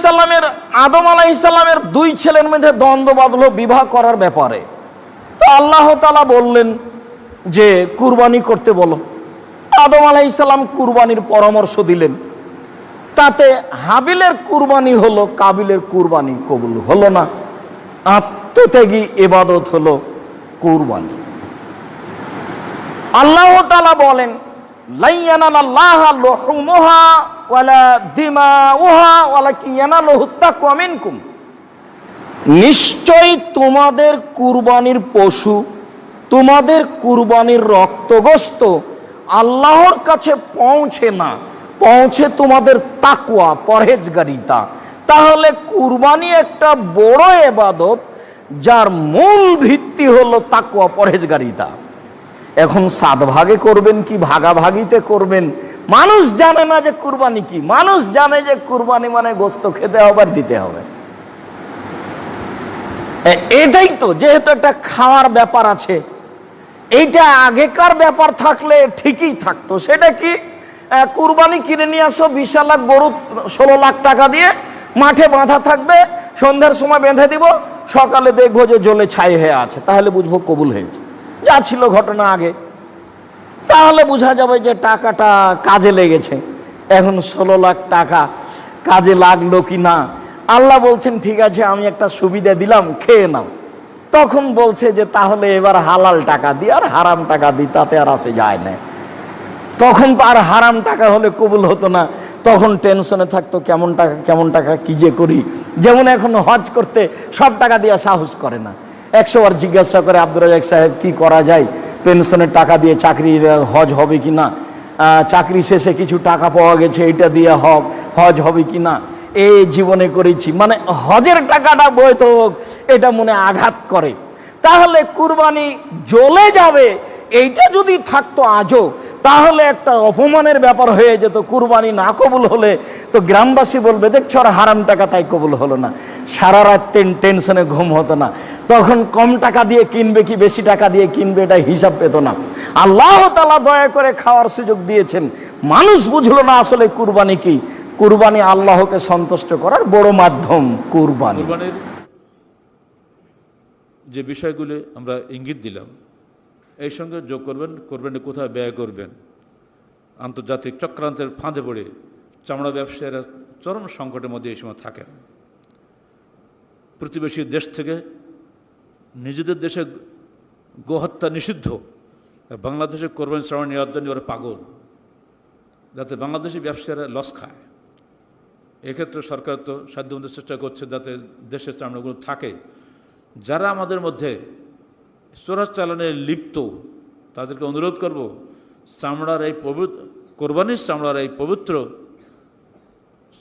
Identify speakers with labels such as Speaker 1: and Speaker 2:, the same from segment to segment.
Speaker 1: আলাইসাল্লামের আদম আলাইসাল্লামের দুই ছেলের মধ্যে দ্বন্দ্ব বাঁধলো বিবাহ করার ব্যাপারে। তো আল্লাহ তালা বললেন যে, কুরবানি করতে বলো। আদম আলাইসাল্লাম কুরবানির পরামর্শ দিলেন। তাতে হাবিলের কুরবানি হলো, কাবিলের কুরবানি কবুল হলো না। আত্মত্যাগী এবাদত হলো কুরবানি। আল্লাহ বলেন লাইয়ানাল আল্লাহ লহুমুহা ওয়ালা দিমাউহা ওয়ালা কিয়ানালহু তাকওয়া মিনকুম। নিশ্চয় তোমাদের কুরবানির পশু, তোমাদের কুরবানির রক্তগোস্ত আল্লাহর কাছে পৌঁছে না, পৌঁছে তোমাদের তাকুয়া পরহেজগারিতা। তাহলে কুরবানি একটা বড় এবাদত, যার মূল ভিত্তি হলো তাকুয়া পরহেজগারিতা। এখন সাত ভাগে করবেন কি? ভাগাভাগিতে করবেন। মানুষ জানে না যে কুরবানি কি। মানুষ জানে যে কুরবানি মানে গোস্ত খেতে হবে আর দিতে হবে। এটাই তো, যেহেতু একটা খাওয়ার ব্যাপার আছে। এইটা আগেকার ব্যাপার থাকলে ঠিকই থাকতো। সেটা কি? কুরবানি কিনে নিয়ে আসো, বিশ লাখ গরু, ষোলো লাখ টাকা দিয়ে মাঠে বাঁধা থাকবে, সন্ধ্যার সময় বেঁধে দিব, সকালে দেখব যে জলে ছাই হয়ে আছে। তাহলে বুঝব কবুল হয়েছে। যা ছিল ঘটনা আগে। তাহলে বোঝা যাবে যে টাকাটা কাজে লেগেছে। এখন ষোলো লাখ টাকা কাজে লাগল কি না? আল্লাহ বলছেন, ঠিক আছে, আমি একটা সুবিধা দিলাম, খেয়ে নাও। তখন বলছে যে, তাহলে এবার হালাল টাকা দিই আর হারাম টাকা দিই তাতে আর আসে যায় না। তখন তো আর হারাম টাকা হলে কবুল হতো না। তখন টেনশনে থাকতো, কেমন টাকা কেমন টাকা, কি যে করি? যেমন এখন হজ করতে সব টাকা দিয়ে সাহস করে না। একশো বার জিজ্ঞাসা করে আব্দুর রাজাক সাহেব, কি করা যায়? পেনশনের টাকা দিয়ে চাকরি হজ হবে কি না? চাকরি শেষে কিছু টাকা পাওয়া গেছে, এটা দিয়ে হব হজ হবে কি না? এই জীবনে করেছি। মানে হজের টাকাটা বৈধ হোক এটা মনে আঘাত করে। তাহলে কুরবানি জ্বলে যাবে, এইটা যদি থাকতো আজও, তাহলে একটা অপমানের ব্যাপার হয়ে যেত। কুরবানি না কবুল হলে তো গ্রামবাসী বলবে, দেখছ আর হারাম টাকা তাই কবুল হলো না। সারা রাত টেনশনে ঘুম হতো না। তখন কম টাকা দিয়ে কিনবে কি বেশি টাকা দিয়ে কিনবে এটা হিসাব পেত না। আল্লাহ তালা দয়া করে খাওয়ার সুযোগ দিয়েছেন। মানুষ বুঝলো না আসলে কুরবানি কি। কুরবানি আল্লাহকে সন্তুষ্ট করার বড় মাধ্যম কুরবানি।
Speaker 2: যে বিষয়গুলি আমরা ইঙ্গিত দিলাম, এই সঙ্গে যোগ করবেন, কোরবানি কোথায় ব্যয় করবেন? আন্তর্জাতিক চক্রান্তের ফাঁদে পড়ে চামড়া ব্যবসায়ীরা চরম সংকটের মধ্যে এই সময় থাকেন। প্রতিবেশী দেশ থেকে নিজেদের দেশে গোহত্যা নিষিদ্ধ, বাংলাদেশে কোরবানি, শ্রবণ নেওয়ার জন্য ওরা পাগল, যাতে বাংলাদেশি ব্যবসায়ীরা লস খায়। এক্ষেত্রে সরকার তো সাধ্যমতো চেষ্টা করছে যাতে দেশের চামড়াগুলো থাকে। যারা আমাদের মধ্যে চোরাচালানে লিপ্ত, তাদেরকে অনুরোধ করব, চামড়ার এই পবিত্র, কোরবানির চামড়ার এই পবিত্র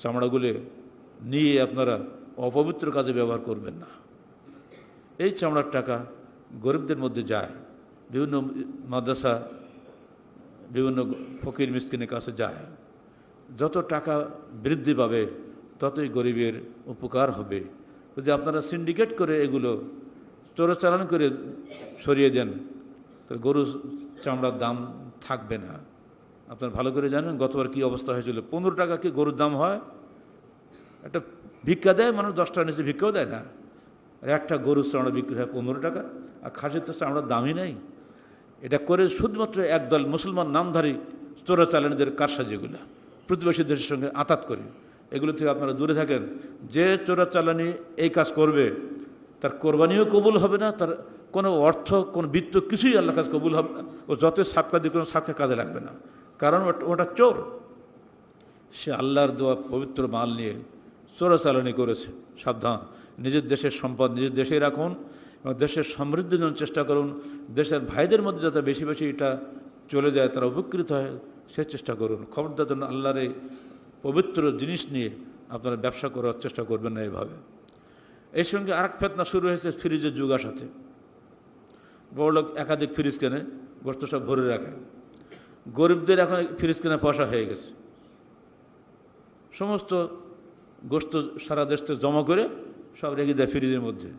Speaker 2: চামড়াগুলি নিয়ে আপনারা অপবিত্র কাজে ব্যবহার করবেন না। এই চামড়ার টাকা গরিবদের মধ্যে যায়, বিভিন্ন মাদ্রাসা, বিভিন্ন ফকির মিসকিনের কাছে যায়। যত টাকা বৃদ্ধি পাবে, ততই গরিবের উপকার হবে। যদি আপনারা সিন্ডিকেট করে এগুলো চোরাচালান করে সরিয়ে দেন, তো গরু চামড়ার দাম থাকবে না। আপনারা ভালো করে জানেন গতবার কি অবস্থা হয়েছিল। পনেরো টাকা কি গরুর দাম হয়? একটা ভিক্ষা দেয়, মানুষ দশ টাকা নিচে ভিক্ষাও দেয় না। আর একটা গরুর চামড়া বিক্রি হয় পনেরো টাকা, আর খাসির তো চামড়ার দামই নাই। এটা করে শুধুমাত্র একদল মুসলমান নামধারী চোরাচালানিদের কারসাজিগুলো প্রতিবেশী দেশের সঙ্গে আতাত করে। এগুলো থেকে আপনারা দূরে থাকেন, যে চোরাচালানি এই কাজ করবে, তার কোরবানিও কবুল হবে না, তার কোনো অর্থ, কোনো বৃত্ত কিছুই আল্লাহ কাজ কবুল হবে না, ও যতই সাতকা দিয়ে কোনো সাথে কাজে লাগবে না। কারণ ওটা- চোর। সে আল্লাহর দেওয়া পবিত্র মাল নিয়ে চোরাচালানি করেছে, সাবধান। নিজের দেশের সম্পদ নিজের দেশেই রাখুন এবং দেশের সমৃদ্ধির জন্য চেষ্টা করুন। দেশের ভাইদের মধ্যে যাতে বেশি বেশি এটা চলে যায়, তারা উপকৃত হয়, সে চেষ্টা করুন। খবরদার জন্য আল্লাহর এই পবিত্র জিনিস নিয়ে আপনারা ব্যবসা করার চেষ্টা করবেন না এইভাবে এর সঙ্গে আরেক ফেতনা শুরু হয়েছে ফ্রিজের যুগ আসাতে বড় লোক একাধিক ফ্রিজ কেনে গোস্ত সব ভরে রাখে। গরিবদের এখন ফ্রিজ কেনা পয়সা হয়ে গেছে। সমস্ত গোস্ত সারা দেশ থেকে জমা করে সব রেখে দেয় ফ্রিজের মধ্যে।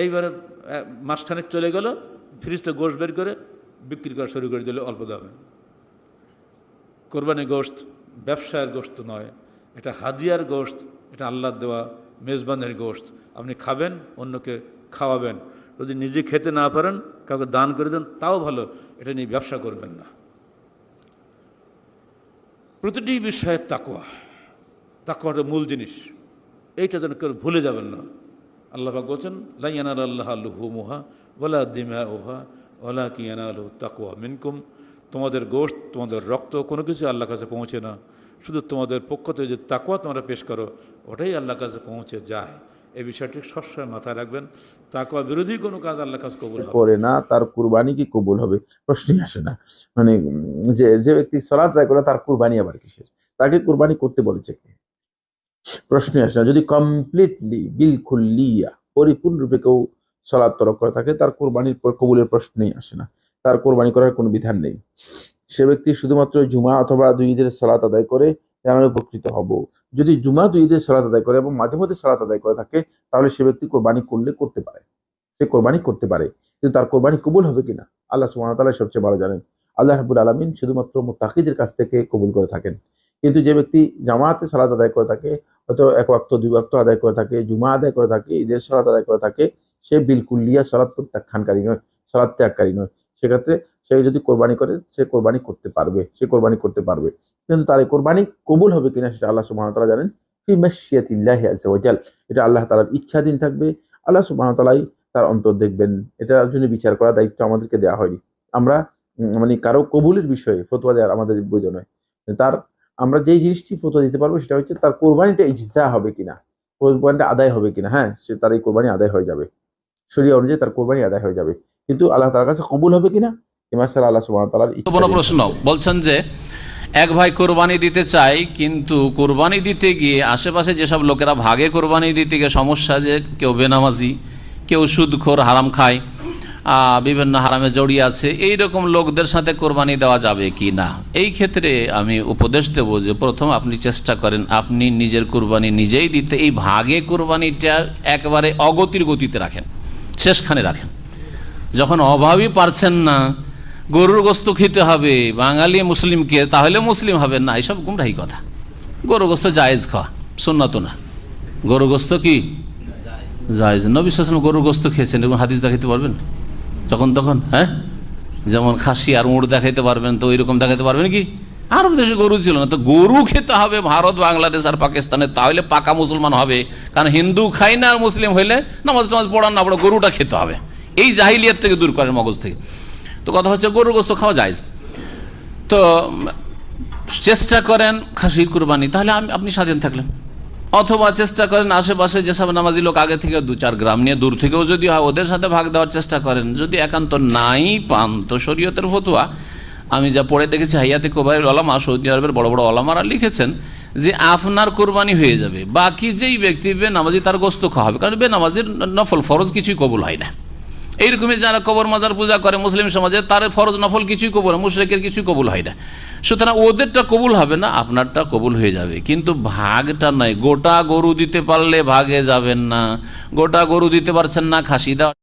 Speaker 2: এইবারে মাসখানেক চলে গেল, ফ্রিজটা গোস্ত বের করে বিক্রি করা শুরু করে দিল অল্প দামে। কোরবানি গোস্ত ব্যবসায়ের গোস্ত নয়, এটা হাদিয়ার গোস্ত এটা আল্লাহর দেওয়া মেজবানের গোস্ত আপনি খাবেন, অন্যকে খাওয়াবেন। যদি নিজে খেতে না পারেন, কাউকে দান করে দেন, তাও ভালো, এটা নিয়ে ব্যবসা করবেন না। প্রতিটি বিষয়ে তাকোয়া তাকওয়াটা মূল জিনিস। এইটা যেন কেউ ভুলে যাবেন না। আল্লাহ পাক বলছেন লাইয়ানার আল্লাহ লুহু মুহা ওলা দিমা ওহা ওলা কিয়ানা আলহু তাকোয়া মিনকুম। তোমাদের গোশত, তোমাদের রক্ত কোনো কিছু আল্লাহর কাছে পৌঁছে না। শুধু তোমাদের পক্ষ থেকে যে তাকুয়া তোমরা পেশ করো, ওটাই আল্লাহর কাছে পৌঁছে যায়। এই বিষয়টি সবসময় মাথায় রাখবেন। তাকুয়া বিরোধী কোনো কাজ আল্লাহর কাছে কবুল
Speaker 3: করে না, তার কুরবানি কি কবুল হবে? প্রশ্নই আসে না। মানে যে যে ব্যক্তি সলাৎ আদায় করে, তার কুরবানি আবার কিসের? তাকে কুরবানি করতে বলেছে কে প্রশ্নই আসে না, যদি কমপ্লিটলি বিলকুল্লিয়া পরিপূর্ণরূপে কেউ তরক করে থাকে, তার কোরবানির কবুলের প্রশ্নই আসে না, তার কোরবানি করার কোনো বিধান নেই। সে ব্যক্তি শুধুমাত্র জুমা অথবা দুই ঈদের সলাৎ আদায় করে আমি উপকৃত হব। যদি জুমা, দুই ঈদের সলাৎ আদায় করে এবং মাঝে মধ্যে সলাৎ আদায় করে থাকে, তাহলে সে ব্যক্তি কোরবানি করলে করতে পারে। সে কোরবানি করতে পারে, কিন্তু তার কোরবানি কবুল হবে কিনা? আল্লাহ ওয়া সবচেয়ে ভালো জানেন। আল্লাহ রাব্বুল আলামিন শুধুমাত্র মুত্তাকিদের কাছ থেকে কবুল করে থাকেন। কিন্তু যে ব্যক্তি জামাতে সালাত আদায় করে থাকে হয়তো এক ওয়াক্ত, দুই ওয়াক্ত আদায় করে থাকে, জুমা আদায় করে থাকে, ঈদের সালাত আদায় করে থাকে, সে বিলকুল্লিয়া সালাত প্রত্যাখ্যানকারী নয়, সালাত ত্যাগকারী নয়। সেক্ষেত্রে সে যদি কোরবানি করে, সে কোরবানি করতে পারবে, সে কোরবানি করতে পারবে। কিন্তু তার কোরবানি কবুল হবে কিনা সেটা আল্লাহ ওয়া জানেন। ফি মাশিয়াতিল্লাহি ওয়া এটা আল্লাহ তাআলার ইচ্ছাধীন থাকবে। আল্লাহ ওয়া তার অন্তর দেখবেন, এটার জন্য বিচার করার দায়িত্ব আমাদেরকে দেওয়া হয়নি। আমরা মানে কারও কবুলের বিষয়ে ফতোয়া দেওয়ার আমাদের বৈধ নয়। তার আমরা যেই জিনিসটি ফতোয়া দিতে পারব সেটা হচ্ছে তার কোরবানিটা ইজজা হবে কিনা কোরবানিটা আদায় হবে কিনা হ্যাঁ সে তার এই কোরবানি আদায় হয়ে যাবে। শরীয় অনুযায়ী তার কোরবানি আদায় হয়ে যাবে। কিন্তু আল্লাহ তার কাছে কবুল হবে কিনা? ইমাসাল আল্লাহ ওয়া তাআলার
Speaker 4: গুরুত্বপূর্ণ প্রশ্ন। বলছেন যে এক ভাই কোরবানি দিতে চায় কিন্তু কোরবানি দিতে গিয়ে আশেপাশে যেসব লোকেরা ভাগে কোরবানি দিতে গিয়ে সমস্যা যে কেউ বেনামাজি কেউ সুদখোর হারাম খায় বিভিন্ন হারামে জড়িয়ে আছে এই রকম লোকদের সাথে কোরবানি দেওয়া যাবে কি না? এই ক্ষেত্রে আমি উপদেশ দেব যে প্রথম আপনি চেষ্টা করেন, আপনি নিজের কোরবানি নিজেই দিতে, এই ভাগে কোরবানিটা একবারে অগতির গতিতে রাখেন, শেষখানে রাখেন। যখন অভাবই পারছেন না, গরুর গোস্ত খেতে হবে, বাঙালি মুসলিমকে, তাহলে মুসলিম হবেন না, এইসব গুমরাহি কথা। গরু গোস্ত জায়েজ খাওয়া সুন্নত না। গরু গোস্ত কি? জায়েজ। নবী সালাম গরুর গোস্ত খেয়েছেন এবং হাদিস দেখাইতে পারবেন? যখন তখন হ্যাঁ? যেমন খাসি আর উঁড় দেখাইতে পারবেন, তো ওইরকম দেখাইতে পারবেন কি? আরব দেশে গরু ছিল না, তো গরু খেতে হবে ভারত, বাংলাদেশ আর পাকিস্তানে, তাহলে পাকা মুসলমান হবে। কারণ হিন্দু খাই না আর মুসলিম হইলে নামাজ টামাজ পড়ান না পড়া গরুটা খেতে হবে। এই জাহিলিয়াত থেকে দূর করেন মগজ থেকে। তো কথা হচ্ছে গরুর গোস্ত খাওয়া যায় তো চেষ্টা করেন খাসির কুরবানি, তাহলে আপনি স্বাধীন থাকলেন। অথবা চেষ্টা করেন আশেপাশে যেসব নামাজি লোক আগে থেকে দু চার গ্রাম নিয়ে দূর থেকেও যদি হয়, ওদের সাথে ভাগ দেওয়ার চেষ্টা করেন। যদি একান্ত নাই পান, তো শরীয়তের ফতুয়া। আমি যা পড়ে দেখেছি, হাইয়াতে কোবাই আলামা সৌদি আরবের বড় বড় আলামারা লিখেছেন যে আপনার কোরবানি হয়ে যাবে। বাকি যেই ব্যক্তি বে বেনামাজি তার গোস্ত খাওয়া হবে কারণ বে বেনামাজির নফল ফরজ কিছুই কবুল হয় না। এইরকমই যারা কবর, মাজার পূজা করে মুসলিম সমাজে, তার ফরজ নফল কিছুই কবুল মুশরেকের কিছুই কবুল হয় না। সুতরাং ওদেরটা কবুল হবে না, আপনারটা কবুল হয়ে যাবে। কিন্তু ভাগটা নয়, গোটা গরু দিতে পারলে ভাগে যাবেন না। গোটা গরু দিতে পারছেন না, খাসি